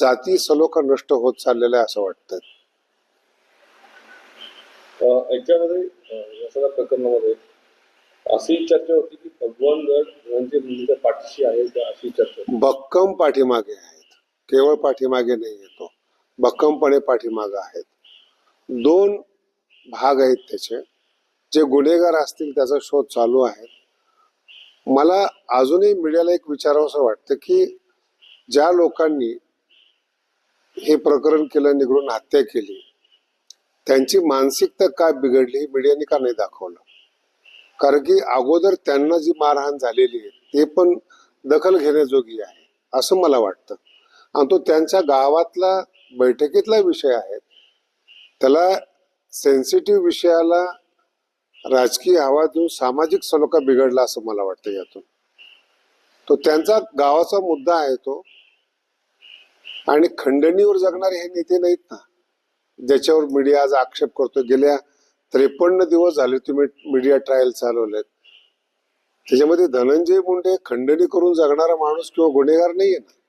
जाती सलोखा नष्ट होत चाललेला आहे असं वाटतं याच्यामध्ये अ, या सगळ्या प्रकरणामध्ये अशी चर्चा होती की भगवान गड पाठीशी आहे अशी चर्चा. भक्कम पाठीमागे आहेत. केवळ पाठीमागे नाही येतो भक्कमपणे पाठीमागे आहेत. दोन भाग आहेत त्याचे. जे गुन्हेगार असतील त्याचा शोध चालू आहे. मला अजूनही मीडियाला एक विचारावं असं वाटतं की ज्या लोकांनी हे प्रकरण केलं निघडून हत्या केली. त्यांची मानसिकता काय बिघडली हे मीडियाने का नाही दाखवलं? कारण की अगोदर त्यांना जी मारहाण झालेली आहे ते पण दखल घेण्याजोगी आहे असं मला वाटतं. आणि तो त्यांच्या गावातला बैठकीतला विषय आहे. त्याला सेन्सिटिव्ह विषयाला राजकीय हवा देऊन सामाजिक सलोखा बिघडला असं मला वाटतं यातून. तो त्यांचा गावाचा मुद्दा आहे तो. आणि खंडणीवर जगणारे हे नेते नाहीत ना. ज्याच्यावर मीडिया आज आक्षेप करतो गेल्या त्रेपन्न दिवस झाले तुम्ही मीडिया ट्रायल चालवलेत. त्याच्यामध्ये धनंजय मुंडे खंडणी करून जगणारा माणूस किंवा गुन्हेगार नाहीये ना.